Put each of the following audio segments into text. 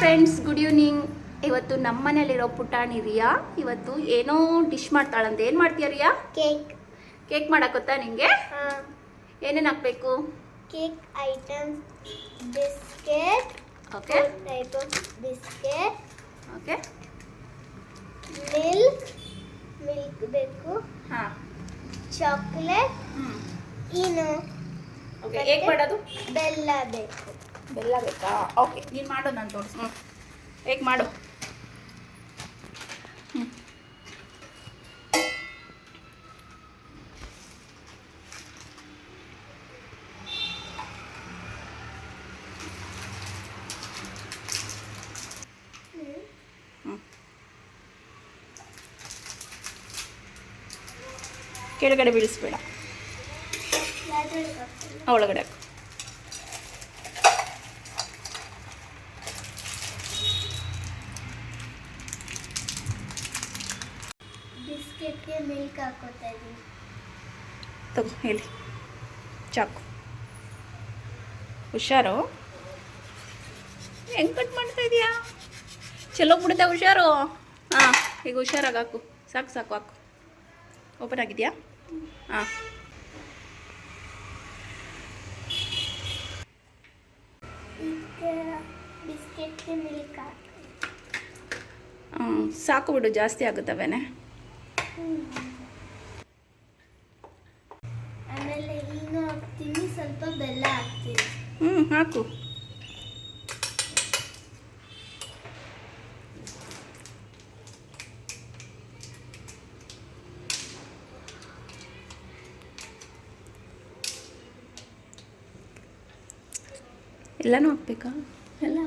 Friends good evening ಇವತ್ತು ನಮ್ಮ ಮನೇಲಿರೋ ಪುಟಾಣಿ ರಿಯಾ ಇವತ್ತು ಏನೋ ಡಿಶ್ ಮಾಡ್ತಾಳಂತ. ಏನು ಮಾಡ್ತೀಯ ರಿಯಾ? ಕೇಕ್. ಕೇಕ್ ಮಾಡಕ್ಕೊತ್ತಾ ನಿಂಗೆ? ಏನೇನು ಹಾಕ್ಬೇಕು? Cake items biscuit. Okay. Type of biscuit. Okay. Milk milk ಬೇಕು. ಹಾಂ. ಚಾಕ್ಲೇಟ್ ಇನ್ನು ಓಕೆ ಹೇಗೆ ಮಾಡೋದು? ಬೆಲ್ಲ ಬೇಕು. ಬೆಲ್ಲ ಬೇಕಾ? ಓಕೆ ನೀನು ಮಾಡು ನಾನು ತೋರಿಸು ಹ್ಞೂ ಹೇಗೆ ಮಾಡು? ಹ್ಞೂ ಹ್ಞೂ ಕೆಳಗಡೆ ಬೀಳಿಸ್ಬೇಡ. ಒಳಗಡೆ ಹಾಕು. ಬಿಸ್ಕೆಟ್ಗೆ ಮಿಲ್ಕ್ ಹಾಕೋತಾ ಇದ್ದೀನಿ. ತಗೋ ಹೇಳಿ ಚಾಕು. ಹುಷಾರು? ಹೆಂಗೆ ಕಟ್ ಮಾಡ್ತಾ ಇದೀಯಾ? ಚಲೋ ಬಿಡುತ್ತೆ ಹುಷಾರು? ಹಾಂ ಈಗ ಹುಷಾರಾಗಿ ಹಾಕು. ಸಾಕು ಸಾಕು ಹಾಕು. ಓಪನ್ ಆಗಿದೆಯಾ? ಹಾಂ. ಈಗ ಬಿಸ್ಕೆಟ್ಗೆ ಮಿಲ್ಕ್ ಹಾಕಿ ಸಾಕು ಬಿಡು ಜಾಸ್ತಿ ಆಗುತ್ತವೇನೆ ಆಮೇಲೆ ಇನ್ನು ಹಾಕ್ತೀನಿ ಸ್ವಲ್ಪ ಬೆಲ್ಲ ಹಾಕ್ತೀನಿ ಹ್ಞೂ ಹಾಕು ಎಲ್ಲನೂ ಹಾಕ್ಬೇಕಾ ಎಲ್ಲ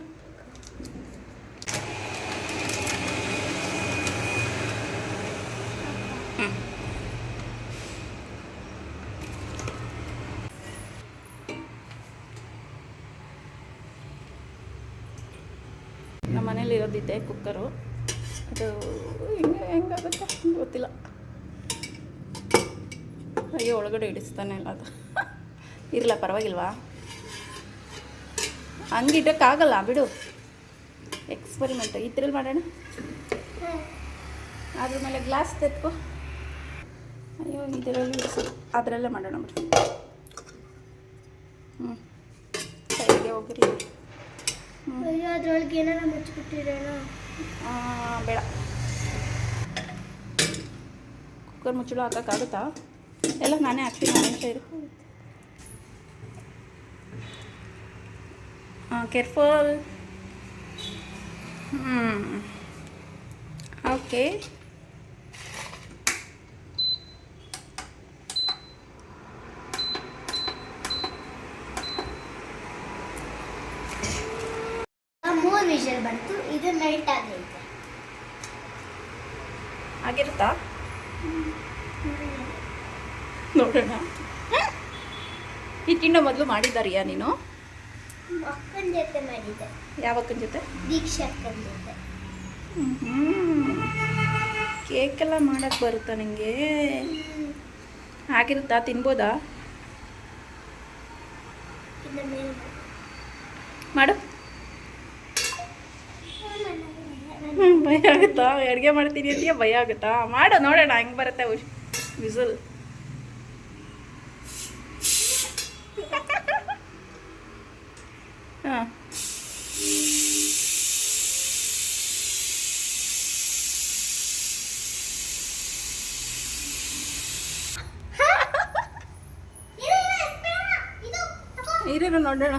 ನಮ್ಮ ಮನೇಲಿ ಇರೋದಿದೆ ಕುಕ್ಕರು. ಅದು ಹಿಂಗೆ, ಹೆಂಗಾಗುತ್ತೆ ಗೊತ್ತಿಲ್ಲ. ಅಯ್ಯೋ ಒಳಗಡೆ ಇಡಿಸ್ತಾನೆ ಇಲ್ಲ ಅದು. ಇರಲ್ಲ ಪರವಾಗಿಲ್ವಾ? ಹಂಗಿಟ್ಟಕ್ಕಾಗಲ್ಲ ಬಿಡು. ಎಕ್ಸ್ಪರಿಮೆಂಟ್ ಇದ್ರಲ್ಲಿ ಮಾಡೋಣ? ಅದ್ರ ಮೇಲೆ ಗ್ಲಾಸ್ ತೆತ್ಕೊ. ಅಯ್ಯೋ ಇದರಲ್ಲಿ ಅದರಲ್ಲೇ ಮಾಡೋಣ ಹ್ಞೂ ಸೈಡ್ಗೆ ಹೋಗಿರಿ. ಹ್ಞೂ ಅಯ್ಯೋ ಅದ್ರೊಳಗೆ ಏನಾರ ಮುಚ್ಚಿಬಿಟ್ಟಿರೋಣ ಆ, ಬೇಡ ಕುಕ್ಕರ್ ಮುಚ್ಚಳು ಹಾಕೋಕ್ಕಾಗುತ್ತಾ ಎಲ್ಲ ನಾನೇ ಹಾಕ್ತೀನಿ ನಿಮಿಷ ಇರು ಹಾಂ ಕೇರ್ಫುಲ್ ಹ್ಞೂ ಓಕೆ ಬಂತು ಆಗೈತೆ ಆಗಿರುತ್ತಾ? ನೋಡೋಣ. ಈ ತಿಂಡ ಮೊದಲು ಮಾಡಿದ್ದಾರಿಯಾ ನೀನು? ಅಕ್ಕನ ಜೊತೆ ಮಾಡಿದ್ದೆ. ಯಾವಕ್ಕನ ಜೊತೆ? ದೀಕ್ಷಾ ಅಕ್ಕನ ಜೊತೆ. ಕೇಕೆಲ್ಲ ಮಾಡಕ್ಕೆ ಬರುತ್ತಾ ನಿಂಗೆ? ಆಗಿರುತ್ತಾ? ತಿನ್ಬೋದಾ? ಮಾಡು ಹ್ಞೂ ಭಯ ಆಗುತ್ತಾ? ಅಡುಗೆ ಮಾಡ್ತೀನಿ ಅಂತೀಯ? ಭಯ ಆಗುತ್ತಾ? ಮಾಡು ನೋಡೋಣ ಹೆಂಗೆ ಬರುತ್ತೆ ಉಶ್ ವಿಸಲ್. ಹಾಂ. ಇರೇನು ನೋಡೋಣ.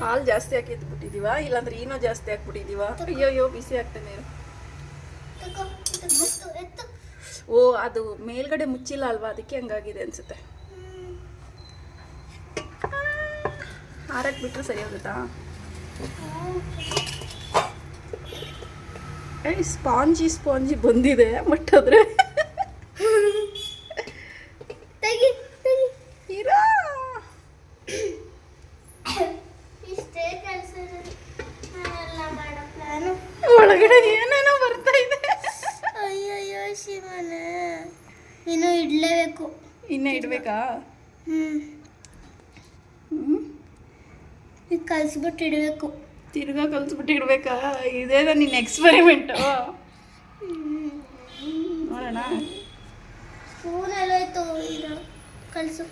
ಹಾಲು ಜಾಸ್ತಿ ಹಾಕಿದ್ಬಿಟ್ಟಿದೀವ ಇಲ್ಲಾಂದ್ರೆ ಏನೋ ಜಾಸ್ತಿ ಹಾಕ್ಬಿಟ್ಟಿದೀವ? ಅಯ್ಯೋ ಅಯ್ಯೋ ಬಿಸಿ ಆಗ್ತಾನೆ. ಓ, ಅದು ಮೇಲ್ಗಡೆ ಮುಚ್ಚಿಲ್ಲ ಅಲ್ವಾ? ಅದಕ್ಕೆ ಹಂಗಾಗಿದೆ ಅನ್ಸುತ್ತೆ. ಹಾರಕ್ಕೆ ಬಿಟ್ರೆ ಸರಿ ಹೋಗುತ್ತಾ? ಸ್ಪಾಂಜಿ ಸ್ಪಾಂಜಿ ಬಂದಿದೆ ಬಟ್ ಆದ್ರೆ ತೆಗಿ ತೆಗಿ ಇರಾ ಇಷ್ಟೇ ಕೆಲಸ ನಾನೆಲ್ಲ ಮಾಡೋ ಪ್ಲಾನು ಒಳಗಡೆ ಏನೇನೋ ಬರ್ತಾ ಇದೆ ಅಯ್ಯಯ್ಯೋ ಶಿವನ ಇನ್ನು ಇಡ್ಲೇಬೇಕು. ಇನ್ನ ಇಡಬೇಕಾ? ಹ್ಮ್. ಕಲ್ಸ್ಬಿಟ್ಟು ಈಗ ಕಲಿಸ್ಬಿಟ್ಟು ಇಡಬೇಕು. ತಿರ್ಗಾ ಕಲ್ಸ್ಬಿಟ್ಟು ಇಡಬೇಕಾ? ಇದೇನ ನಿನ್ನ ಎಕ್ಸ್ಪೆರಿಮೆಂಟು ನೋಡೋಣ. ಸ್ಪೂನಲ್ಲೋಯ್ತು ಈಗ ಕಲಿಸು.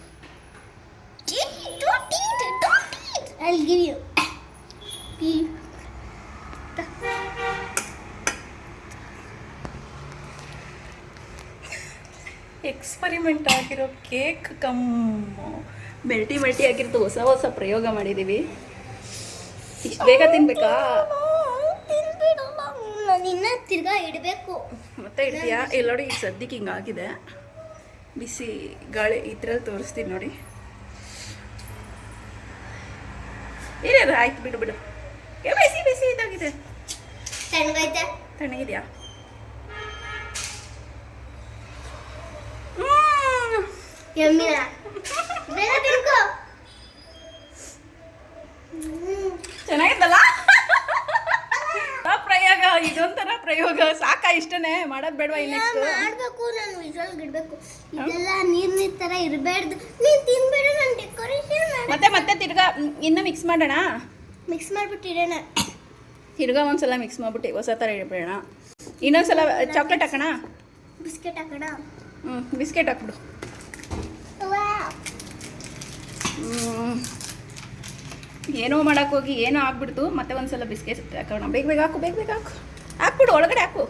I'll give you. ಎಕ್ಸ್ಪರಿಮೆಂಟ್ ಆಗಿರೋ ಕೇಕ್ ಕಮ್ ಮೆಲ್ಟಿ ಮೆಲ್ಟಿ ಆಗಿರೋದು ಹೊಸ ಹೊಸ ಪ್ರಯೋಗ ಮಾಡಿದ್ದೀವಿ ಇಷ್ಟು ಬೇಗ ತಿನ್ಬೇಕಾ? ನಿನ್ನ ತಿರ್ಗಾ ಇಡಬೇಕು. ಮತ್ತೆ ಇಡ್ತೀಯಾ? ಇಲ್ಲಿ ನೋಡಿ ಈಗ ಸದ್ಯಕ್ಕೆ ಹಿಂಗಾಗಿದೆ ಬಿಸಿ ಗಾಳಿ ಇದ್ರಲ್ಲಿ ತೋರಿಸ್ತೀನಿ ನೋಡಿ. ಏನಾದ್ರು ಆಯ್ತು ಬಿಡು ಬಿಡು. ಬಿಸಿ ಬಿಸಿ ಇದಾಗಿದೆ. ತಣ್ಣಗೈತೆ ತಣ್ಣಗಿದ್ಯಾ? ಯಮ್ಮಿನ ಬೇಗ ತಿನ್ಕೋ. ಚೆನ್ನಾಗಿದ್ದಲ್ಲ? ಪ್ರಯೋಗ ಇದೊಂಥರ ಪ್ರಯೋಗ. ಸಾಕ ಇಷ್ಟನೇ? ಮಾಡೋದ್ ಬೇಡವಾ ನೆಕ್ಸ್ಟ್ ಮಾಡ್ಬೇಕು ನಾನು ವಿಜುವಲ್ ಇಡ್ಬೇಕು. ಇದೆಲ್ಲ ನೀರ್ ನೀರ್ ತರ ಇರಬಾರ್ದು ನೀನ್ ತಿನ್ಬೇಡ ನಾನು ಡೆಕೋರೇಷನ್ ಮತ್ತೆ ಮತ್ತೆ ತಿರ್ಗಾ ಇನ್ನ ಮಿಕ್ಸ್ ಮಾಡೋಣ? ಮಿಕ್ಸ್ ಮಾಡ್ಬಿಟ್ಟು ಇಡೋಣ. ತಿರ್ಗಾ ಒಂದ್ಸಲ ಮಿಕ್ಸ್ ಮಾಡ್ಬಿಟ್ಟು ಹೊಸ ಥರ ಇಡಬೇಡ ಇನ್ನೊಂದ್ಸಲ ಚಾಕ್ಲೇಟ್ ಹಾಕೋಣ? ಬಿಸ್ಕೆಟ್ ಹಾಕೋಣ. ಹ್ಞೂ ಬಿಸ್ಕೆಟ್ ಹಾಕ್ಬಿಡು. ಏನೋ ಮಾಡೋಕ್ಕೋಗಿ ಹೋಗಿ ಏನೋ ಆಗ್ಬಿಡ್ತು ಮತ್ತೆ ಒಂದ್ಸಲ ಬಿಸ್ಕೆಟ್ ಹಾಕೋಣ. ಬೇಗ ಬೇಗ ಹಾಕು ಬೇಗ ಬೇಗ ಹಾಕು. ಹಾಕ್ಬಿಡು ಒಳಗಡೆ ಹಾಕು.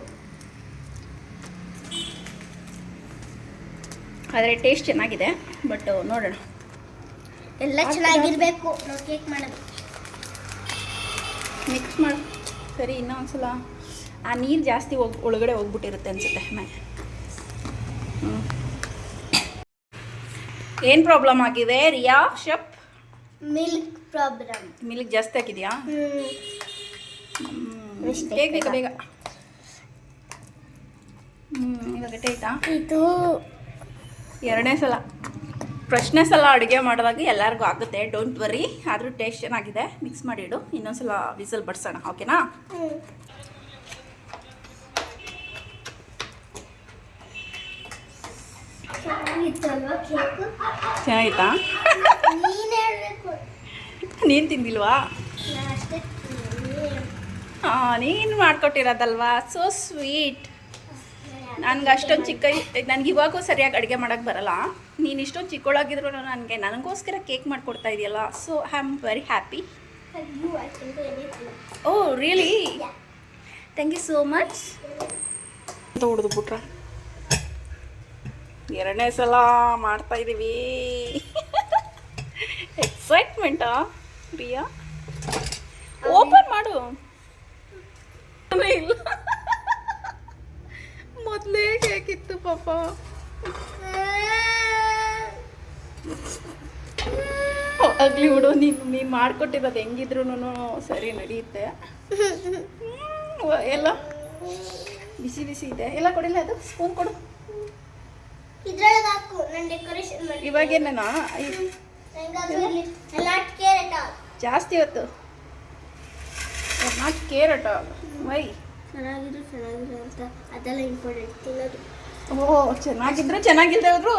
ಆದರೆ ಟೇಸ್ಟ್ ಚೆನ್ನಾಗಿದೆ ಬಟ್ ನೋಡೋಣ. ಎಲ್ಲ ಚೆನ್ನಾಗಿರ್ಬೇಕು. ಕೇಕ್ ಮಾಡೋದು. ಮಿಕ್ಸ್ ಮಾಡು. ಸರಿ ಇನ್ನೂ ಒಂದ್ಸಲ ಆ ನೀರು ಜಾಸ್ತಿ ಹೋಗಿ ಒಳಗಡೆ ಹೋಗ್ಬಿಟ್ಟಿರುತ್ತೆ ಅನ್ಸುತ್ತೆ. ಮನೆ ಹ್ಞೂ ಏನು ಪ್ರಾಬ್ಲಮ್ ಆಗಿದೆ? ರಿಯಾ ಶಪ್? ಮಿಲ್ಕ್ ಪ್ರಾಬ್ಲಮ್ ಮಿಲ್ಕ್ ಜಾಸ್ತಿ ಹಾಕಿದ್ಯಾ? ಬೇಗ ಬೇಗ ಬೇಗ. ಇವಾಗ ಇದು ಎರಡನೇ ಸಲ. ಪ್ರಶ್ನೆ ಸಲ ಅಡುಗೆ ಮಾಡಿದಾಗ ಎಲ್ಲರಿಗೂ ಆಗುತ್ತೆ. ಡೋಂಟ್ ವರಿ ಆದರೂ ಟೇಸ್ಟ್ ಚೆನ್ನಾಗಿದೆ. ಮಿಕ್ಸ್ ಮಾಡಿಡು ಇನ್ನೊಂದ್ಸಲ ವಿಸಲ್ ಬಡ್ಸೋಣ ಓಕೆನಾ ಚೆನ್ನಾಗಿತ್ತಾ? ನೀನ್ ಹೇಳ್ಬೇಕು. ನೀನು ತಿಂದಿಲ್ವಾ. ಹಾಂ ನೀನು ಮಾಡ್ಕೊಟ್ಟಿರೋದಲ್ವಾ? ಸೋ ಸ್ವೀಟ್ ನನಗೆ ಅಷ್ಟೊಂದು ಚಿಕ್ಕ ನನಗೆ ಇವಾಗೂ ಸರಿಯಾಗಿ ಅಡುಗೆ ಮಾಡೋಕ್ಕೆ ಬರಲ್ಲ. ನೀನು ಇಷ್ಟೊಂದು ಚಿಕ್ಕವಳಾಗಿದ್ರು ನನಗೆ ನನಗೋಸ್ಕರ ಕೇಕ್ ಮಾಡಿಕೊಡ್ತಾ ಇದೆಯಲ್ಲ. So I am very happy oh really thank you so much ಅಂತ ಹೊಡೆದು ಬಿಟ್ರ ಎರಡನೇ ಸಲ ಮಾಡ್ತಾ ಇದ್ದೀವಿ ಎಕ್ಸೈಟ್ಮೆಂಟಾ ಪ್ರಿಯಾ? ಓಪನ್ ಮಾಡು. ಇಲ್ಲ. ಮೊದಲೇ ಹೇಗಿತ್ತು ಪಾಪ? ಆಗ್ಲಿ ಬಿಡು ನೀನು ನೀನು ಮಾಡ್ಕೊಟ್ಟಿರೋದು ಹೆಂಗಿದ್ರು ಸರಿ ನಡೆಯುತ್ತೆ ಎಲ್ಲ ಬಿಸಿ ಬಿಸಿ ಇದೆ. ಎಲ್ಲ ಕೊಡಿಲ್ಲ ಅದು? ಸ್ಪೂನ್ ಕೊಡು. ನಾನು ಡೆಕೋರೇಷನ್ ಮಾಡಿ. ಇವಾಗೇನ ನಂಗದು ಇರ್ಲಿ. ಎಲ್ಲ ಕೇರಟ ಜಾಸ್ತಿ ಹೊತ್ತು ನಾಟ್ ಕೇರಟ ವೈ? ಚೆನ್ನಾಗಿದ್ರು ಚೆನ್ನಾಗಿರು ಅಂತ. ಅದೆಲ್ಲ ಇಂಪಾರ್ಟೆಂಟ್ ತಿನ್ನೋದು. ಓ ಚೆನ್ನಾಗಿದ್ರೆ ಚೆನ್ನಾಗಿಲ್ಲದೆ ಹೋದ್ರು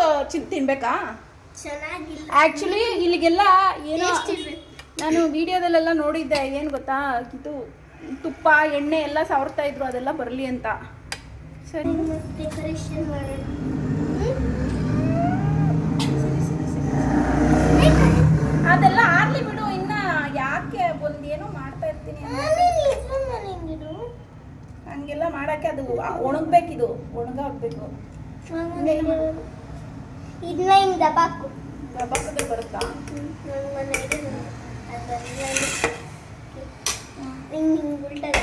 ತಿನ್ಬೇಕಾ? ಚೆನ್ನಾಗಿಲ್ಲ. ಆ್ಯಕ್ಚುಲಿ ಇಲ್ಲಿಗೆಲ್ಲ ಏನೋ ನಾನು ವಿಡಿಯೋದಲ್ಲೆಲ್ಲ ನೋಡಿದ್ದೆ ಏನು ಗೊತ್ತಾ? ಇದು ತುಪ್ಪ ಎಣ್ಣೆ ಎಲ್ಲ ಸವರ್ತಾ ಇದ್ರು ಅದೆಲ್ಲ ಬರಲಿ ಅಂತ. ಸರಿ. ಡೆಕೋರೇಷನ್ ಮಾಡೋಣ ಅದೆಲ್ಲ ಆರ್ಲಿ ಬಿಡು ಇನ್ನ ಯಾಕೆ ಒಂದ್ ಏನೋ ಮಾಡ್ತಾ ಇರ್ತೀನಿ. ಹಂಗೆಲ್ಲ ಮಾಡಕ್ಕೆ ಅದು ಒಣಗ್ಬೇಕಿದು ಒಣಗಾಗ್ಬೇಕು ಇದನ್ನ ಹಿಂಗೆ ದಬಾಕು. ಪ್ರಭಾಕದಲ್ಲಿ ಬರುತ್ತಾ? ಹಿಂಗೆ ಹಿಂಗೆ ಉಲ್ಟಾಗ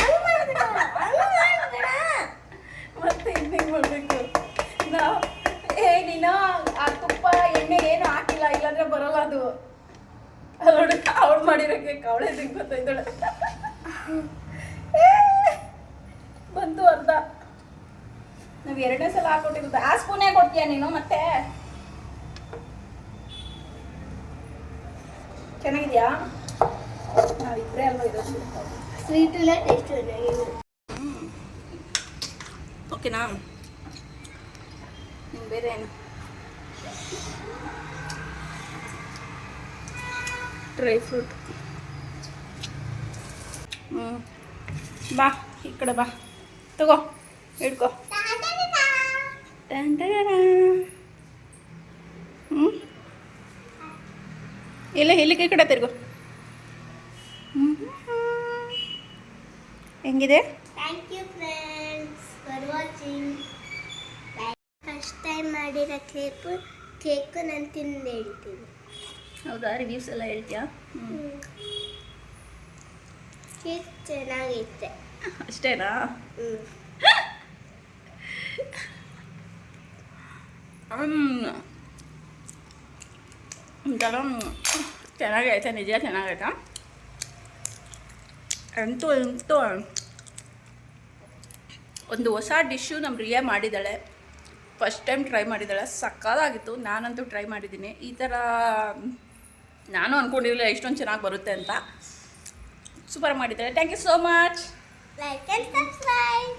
ಹಂಗ್ ಮಾಡ್ಬೇಡ, ಹಂಗ್ ಮಾಡ್ಬೇಡ. ಮತ್ತೆ ಇನ್ನೇನ್ ಮಾಡ್ಬೇಕು ನಾ ಏ ನೀನು ಆ ತುಪ್ಪ ಎಣ್ಣೆ ಏನು ಹಾಕಿಲ್ಲ ಇಲ್ಲಾಂದ್ರೆ ಬರಲ್ಲ ಅದು. ನೋಡಿ ಅವಳು ಮಾಡಿರೋಕೆ ಕವಳೆ ಗೊತ್ತಾಯ್ತಾಳೆ ಬಂತು ಅರ್ಧ. ನಾವು ಎರಡನೇ ಸಲ ಹಾಕೊಟ್ಟಿರೋದು. ಆ ಸ್ಪೂನೇ ಕೊಡ್ತೀಯ ನೀನು ಮತ್ತೆ? ಚೆನ್ನಾಗಿದ್ಯಾ? ನಾವಿಬ್ಬರೇ ಅಲ್ವಾ ಇರೋದು. ಸ್ವೀಟ್ ಇಲ್ಲ ಟೇಸ್ಟ್ ಓಕೆನಾ ಬೇರೆ ಏನು? ಡ್ರೈ ಹ್ಞೂ ಬಾ, ಈ ಕಡೆ ಬಾ. ತಗೋ ಹ್ಞೂ ಇಲ್ಲ ಇಲ್ಲಿಗೆ ಈ ಕಡೆ ತಿರ್ಗು. ಹೆಂಗಿದೆ? Thank you friends for watching first time ಮಾಡಿರೋ ಕೇಕು ಕೇಕು ನಾನು ತಿಂದು ಹೇಳ್ತೀನಿ. ಹೌದಾ? ರಿವ್ಯೂಸ್ ಎಲ್ಲ ಹೇಳ್ತೀಯಾ? ಹ್ಞೂ ಕೇಕ್ ಚೆನ್ನಾಗೈತೆ ಅಷ್ಟೇನಾ. ಒಂಥರ ಚೆನ್ನಾಗೈತೆ ನಿಜ ಚೆನ್ನಾಗೈತೆ? ಅಂತೂ ಅಂತೂ ಒಂದು ಹೊಸ ಡಿಶ್ಶು ನಮ್ಮ ರಿಯಾ ಮಾಡಿದ್ದಾಳೆ. ಫಸ್ಟ್ ಟೈಮ್ ಟ್ರೈ ಮಾಡಿದ್ದಾಳೆ. ಸಕ್ಕದಾಗಿತ್ತು ನಾನಂತೂ ಟ್ರೈ ಮಾಡಿದ್ದೀನಿ. ಈ ಥರ ನಾನು ಅಂದ್ಕೊಂಡಿರಲಿಲ್ಲ ಎಷ್ಟೊಂದು ಚೆನ್ನಾಗಿ ಬರುತ್ತೆ ಅಂತ. ಸೂಪರ್ ಮಾಡಿದ್ದಾರೆ. Thank you so much like and subscribe